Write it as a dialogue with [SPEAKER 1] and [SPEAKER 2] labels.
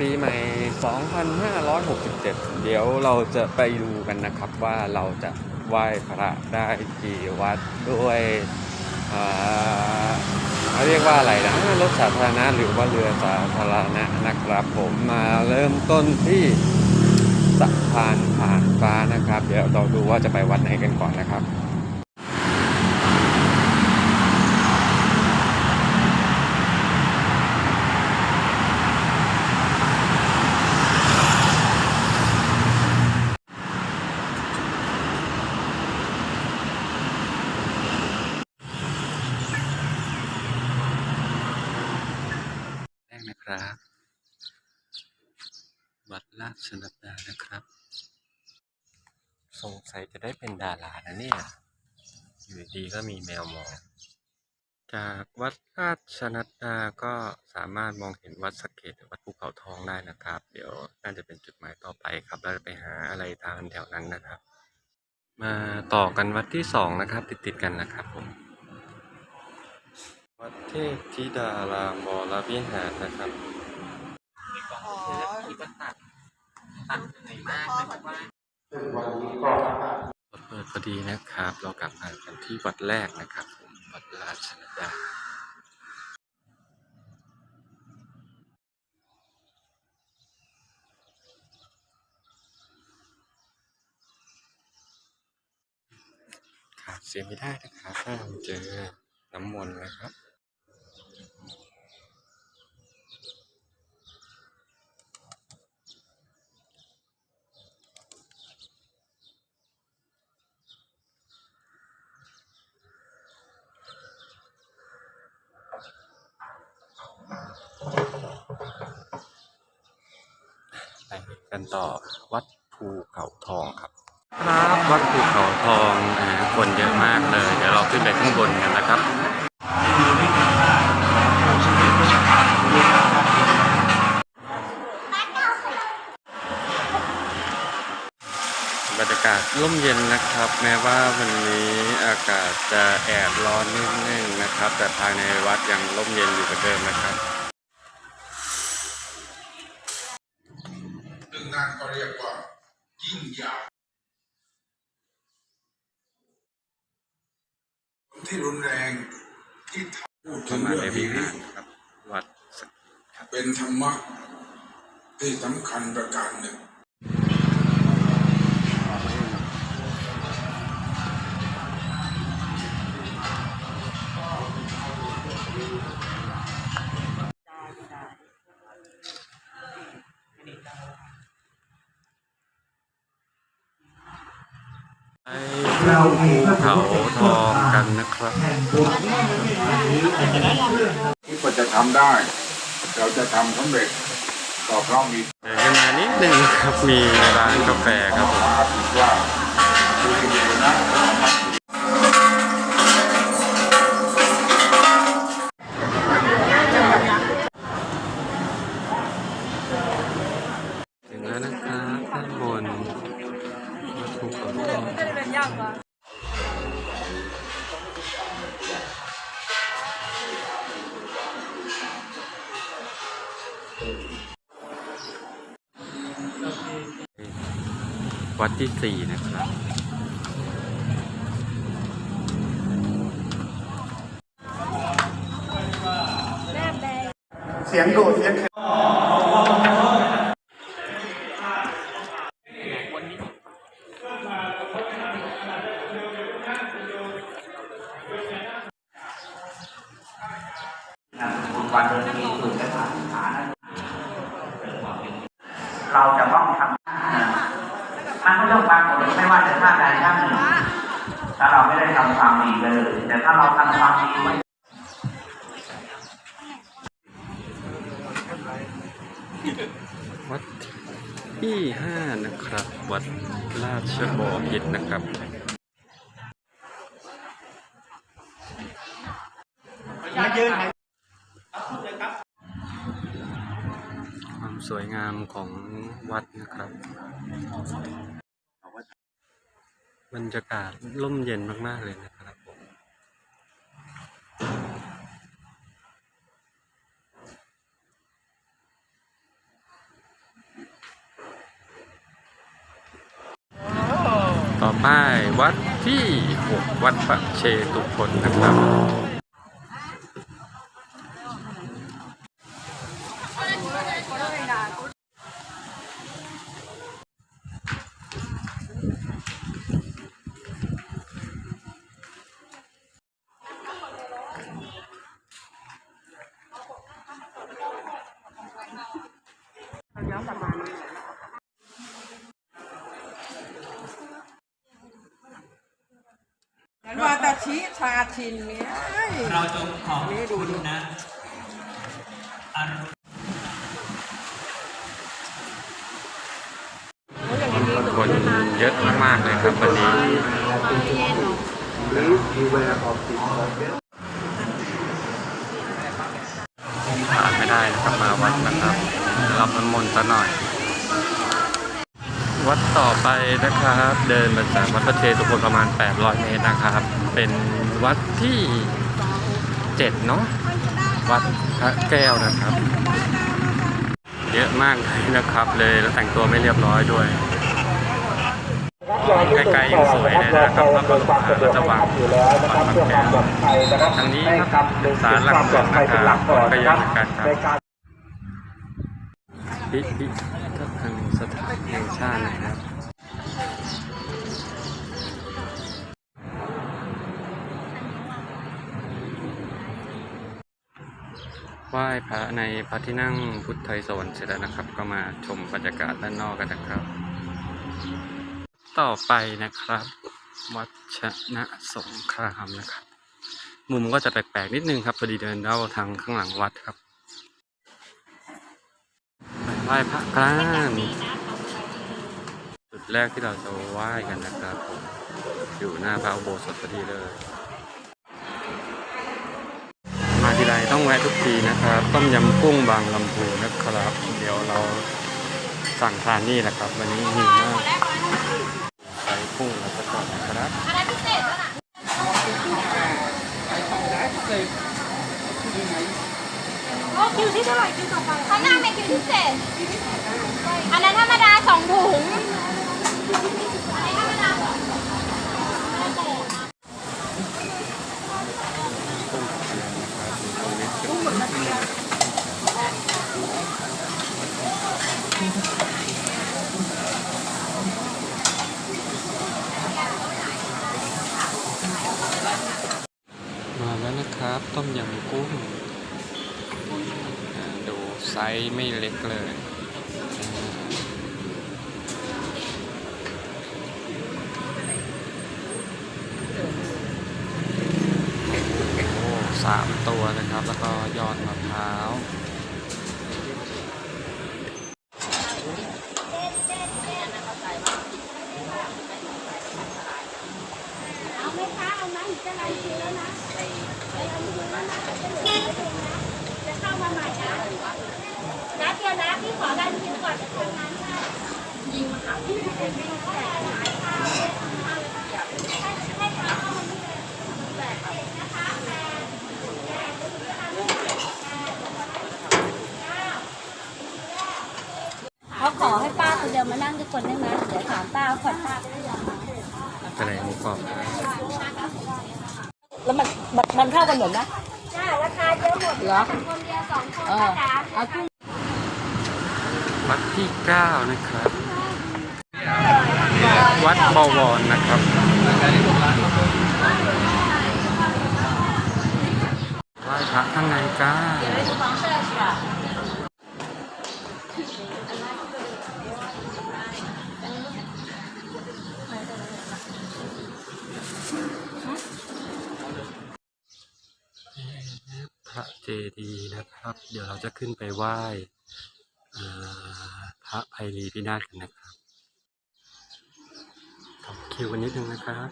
[SPEAKER 1] ปีใหม่ 2567 เดี๋ยวเราจะไปดูกันนะครับว่าเราจะไหว้พระได้กี่วัดด้วยเขาเรียกว่าอะไรนะรถสาธารณะหรือว่าเรือสาธารณะนะครับ ผมมาเริ่มต้นที่สะพานผ่านฟ้านะครับ เดี๋ยวเราดูว่าจะไปวัดไหนกันก่อนนะครับ แรกนะครับ วัดรา ชนัดดานะครับ สงสัยจะได้เป็นดารานะเนี่ย อยู่ดีก็มีแมวมอง จากวัดราชนัดดาก็สามารถมองเห็นวัดสะเกตหรือวัดภูเขาทองได้นะครับ เดี๋ยวน่าจะเป็นจุดหมายต่อไปครับ เราจะไปหาอะไรทานแถวนั้นนะครับ มาต่อกันวัดที่สองนะครับ ติดๆกันนะครับผมวัดเทพธิดารามวรวิหารนะครับ
[SPEAKER 2] อ๋อ
[SPEAKER 1] เปิดพอดีนะครับ เรากลับมากันที่วัดแรกนะครับผมวัดราชนดาขาดเสียไม่ได้นะครับถ้าเราเจอน้ำมนต์นะครับ กันต่อวัดภูเขาทองครับครับวัดภูเขาทองอ่าคนเยอะมากเลย เดี๋ยวเราขึ้นไปข้างบนกันนะครับบรรยากาศร่มเย็นนะครับ แม้ว่าวันนี้อากาศจะแอบร้อนนิดนึงนะครับ แต่ภายในวัดยังร่มเย็นอยู่เหมือนเดิมนะครับ
[SPEAKER 3] นั่นก็เรียกว่ายิ่งใหญ่ที่รุนแรงที่พูด
[SPEAKER 1] ป
[SPEAKER 3] ถึ
[SPEAKER 1] ระ
[SPEAKER 3] ง
[SPEAKER 1] มาณ
[SPEAKER 3] เรื่อง
[SPEAKER 1] ในวิ
[SPEAKER 3] นี้
[SPEAKER 1] หารครับวัดสัก
[SPEAKER 3] เป็นธรรมะที่สำคัญประการหนึ่ง
[SPEAKER 1] เขาทองกันนะครับ
[SPEAKER 3] ที่ควรจะทำได้ เราจะทำสำเร็จก็เพราะมี
[SPEAKER 1] เดินขึ้นมานิดนึงครับมีร้านกาแฟครับผม
[SPEAKER 3] วัด
[SPEAKER 1] ที่สี่นะครับ
[SPEAKER 4] เสียงโดดเสียงแข็งวันนี้คือสถานฐานเราจะต้องทำ มันก็ต้องปรากฏไม่ว่าจะท่าใดท่าหนึ่งถ้าเราไม่ได้ทำความดีเลย แต่ถ้าเราทำความดีไว้
[SPEAKER 1] วัดที่ห้านะครับ วัดราชบพิตนะครับความสวยงามของวัดนะครับ บรรยากาศร่มเย็นมาก ๆ เลยนะครับผมต่อไปวัดที่ 6 วัดพระเชตุพนนะครับ ย้อนกลับมา
[SPEAKER 5] วาตาชิชาชินเนี่ย
[SPEAKER 6] เราจงขอบคุณนะอรุณ
[SPEAKER 1] คนเยอะมากๆเลยครับวันนี้ผ่านไม่ได้นะครับมาวัดนะครับ รับน้ำมนต์ซะหน่อย วัดต่อไปนะครับ เดินมาจากวัดพระเชตุพนประมาณ 800 เมตรนะครับ เป็นวัดที่ 7 เนาะวัดพระแก้วนะครับ เยอะมากเลยนะครับเลยแล้วแต่งตัวไม่เรียบร้อยด้วยใกล้ๆยังสวยเลยนะครับพระบรมสารีริกธาตุวัดพระแก้วทางนี้ครับเป็นศาลหลักเมืองนะครับคนก็เยอะเหมือนกันครับ พิพิธภัณฑ์สถานแห่งชาตินะครับไหว้พระในพระที่นั่งพุทธไทยสวรรค์เสร็จแล้วนะครับ ก็มาชมบรรยากาศด้านนอกกันนะครับ ต่อไปนะครับ วัดชนะสงครามนะครับ มุมก็จะแปลกๆนิดนึงครับพอดีเดินเข้าทางข้างหลังวัดครับ ไปไหว้พระกันจุดแรกที่เราจะไหว้กันนะครับผมอยู่หน้าพระอุโบสถพอดีเลย มาทีไรต้องแวะทุกทีนะครับต้มยำกุ้งบางลำพูนะครับ เดี๋ยวเราสั่งทานนี่แหละครับ วันนี้หิวมากใส่กุ้งแล้วก็ก่อนนะครับ
[SPEAKER 2] โอ้ คิวที่เท่าไหร่คิวต่อไปเขานั่งในคิวที่เจ็ดอันนั้นธรรมดาสองถุงอันนี้ธรรมดาสองถุง
[SPEAKER 1] มาแล้วนะครับ ต้มยำกุ้งอ่า ดูไซส์ไม่เล็กเลยโอ้สามตัวนะครับ แล้วก็ยอดมะพร้าว
[SPEAKER 2] เอาไหมคะเอาไหมหรือจะรันคิวแล้วนะไปไปเอาคิวแล้วนะ จะเหลือแค่เองนะจะเข้ามาใหม่นะนัดเดียวนะพี่ขอรันคิวก่อนจะทำงานได้ยิงมาหาพี่เป็นไม่ได้หายค่ะให้เขาข้ามานี่เลยแปดนะคะแปดเขาขอให้ป้าคนเดียวมานั่งทุกคนได้ไหมเดี๋ยวถามป้าว่าผ่อนป้า
[SPEAKER 1] อะไรหมูกรอบ
[SPEAKER 5] แล้วมันมันเท่ากันหมดนะ
[SPEAKER 2] จ้า ราคาเยอะหมด
[SPEAKER 5] เหรอ
[SPEAKER 2] คนเดียวสองคน
[SPEAKER 5] เอ
[SPEAKER 2] ป้า
[SPEAKER 5] อ
[SPEAKER 2] จ๋า
[SPEAKER 5] เอากุ้ง
[SPEAKER 1] วัดที่ 9 นะครับ วัดบวรนะครับ ไหว้พระข้างในก้า พระเจดีย์นะครับ เดี๋ยวเราจะขึ้นไปไหว้พระไพรีพินาศกันนะครับต่อคิวกันนิดนึงนะครับ